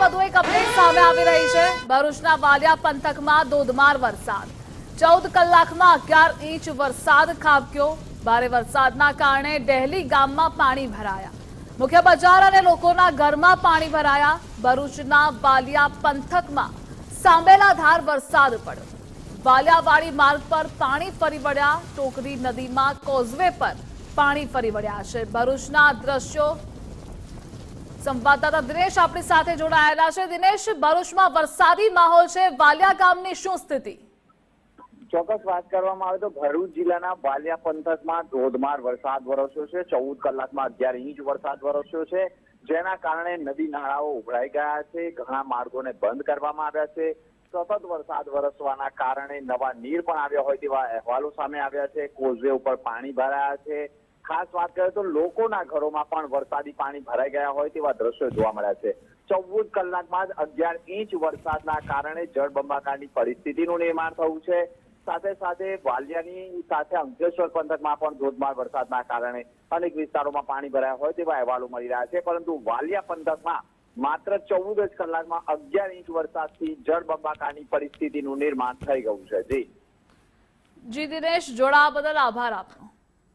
વધુ એક અપડેટ સામે આવી રહી છે. ભરૂચના વાલિયા પંથકમાં ધોધમાર વરસાદ. ચૌદ કલાકમાં અગિયાર ઇંચ વરસાદ ખાબક્યો. ભારે વરસાદના કારણે ડહેલી ગામમાં પાણી ભરાયા. મુખ્ય બજાર અને લોકોના ઘરમાં પાણી ભરાયા. ભરૂચના વાલિયા પંથકમાં સાંબેલાધાર વરસાદ પડ્યો. વાલિયાવાડી માર્ગ પર પાણી ફરી વળ્યા. ટોકરી નદીમાં કોઝવે પર પાણી ફરી વળ્યા છે. ભરૂચના દ્રશ્યો સંવાદદાતા દિનેશ આપણી સાથે જોડાયેલા છે. દિનેશ, ભરૂચમાં વરસાદી માહોલ છે. વાલિયા ગામની શું સ્થિતિ? ચોક્કસ વાત કરવામાં આવે તો ભરૂચ જિલ્લાના વાલિયા પંથકમાં ધોધમાર વરસાદ વરસ્યો છે. ચૌદ કલાકમાં અગિયાર ઇંચ વરસાદ વરસ્યો છે. જેના કારણે નદી નાળાઓ ઉભરાઈ ગયા છે. ઘણા માર્ગોને બંધ કરવામાં આવ્યા છે. સતત વરસાદ વરસવાના કારણે નવા નીર પણ આવ્યા હોય તેવા અહેવાલો સામે આવ્યા છે. કોઝવે ઉપર પાણી ભરાયા છે. ખાસ વાત કરીએ તો લોકોના ઘરોમાં પણ વરસાદી પાણી ભરાઈ ગયા હોય તેવા દ્રશ્યો જોવા મળ્યા છે. ચૌદ કલાકમાં જ અગિયાર ઇંચ વરસાદના કારણે જળબંબાકારની પરિસ્થિતિનું નિર્માણ થયું છે. સાથે સાથે વાલિયાની સાથે અંકલેશ્વર પંથકમાં પણ ધોધમાર વરસાદના કારણે અનેક વિસ્તારોમાં પાણી ભરાયા હોય તેવા અહેવાલો મળી રહ્યા છે. પરંતુ વાલિયા પંથકમાં માત્ર ચૌદ જ કલાકમાં અગિયાર ઇંચ વરસાદથી જળબંબાકારની પરિસ્થિતિનું નિર્માણ થઈ ગયું છે. જી. જી, દિનેશ, જોડાવા બદલ આભાર આપનો.